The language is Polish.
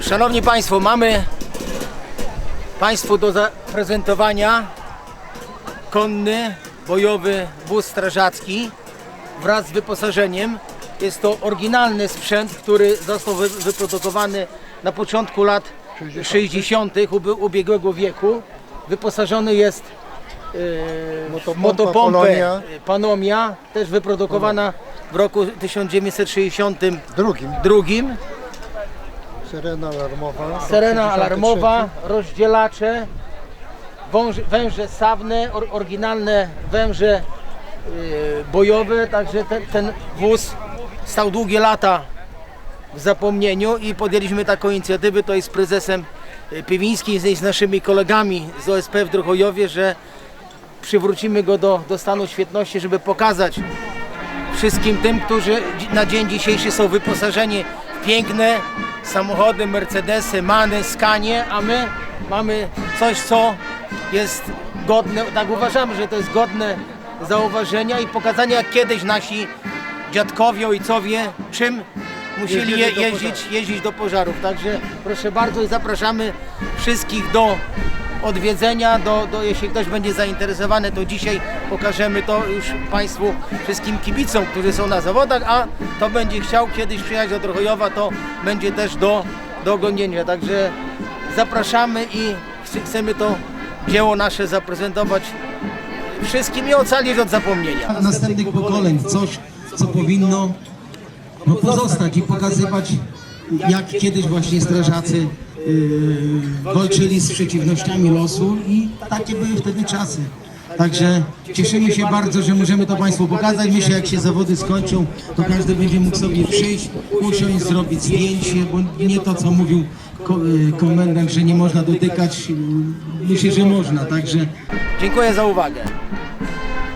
Szanowni Państwo, mamy Państwu do zaprezentowania konny bojowy wóz strażacki wraz z wyposażeniem. Jest to oryginalny sprzęt, który został wy- wyprodukowany na początku lat 60. ub- ubiegłego wieku. Wyposażony jest w Motopompa motopompę Polonia. Panomia, też wyprodukowana w roku 1962. Drugim. Syrena alarmowa. Serena 63. alarmowa, rozdzielacze, wąż, węże sawne, or, oryginalne węże y, bojowe, także ten, ten wóz stał długie lata w zapomnieniu i podjęliśmy taką inicjatywę, to jest z prezesem y, Piwińskim, z, z naszymi kolegami z OSP w Druchojowie, że przywrócimy go do, do stanu świetności, żeby pokazać wszystkim tym, którzy na dzień dzisiejszy są wyposażeni w piękne samochody, Mercedesy, Many, Skanie, a my mamy coś, co jest godne, tak uważamy, że to jest godne zauważenia i pokazania, jak kiedyś nasi dziadkowie, ojcowie, czym musieli je, jeździć, jeździć do pożarów. Także proszę bardzo i zapraszamy wszystkich do odwiedzenia, do, do, jeśli ktoś będzie zainteresowany, to dzisiaj pokażemy to już Państwu, wszystkim kibicom, którzy są na zawodach, a to będzie chciał kiedyś przyjechać do Trochojowa, to będzie też do, do oglądnięcia. Także zapraszamy i chce- chcemy to dzieło nasze zaprezentować wszystkim i ocalić od zapomnienia. następnych pokoleń coś, co powinno no, pozostać i pokazywać, jak kiedyś właśnie strażacy walczyli z przeciwnościami losu i takie były wtedy czasy. Także cieszymy się bardzo, że możemy to Państwu pokazać. Myślę, jak się zawody skończą, to każdy będzie mógł sobie przyjść, usiąść, zrobić zdjęcie, bo nie to, co mówił yy, komendant, że nie można dotykać. Yy, Myślę, że można, także Dziękuję za uwagę.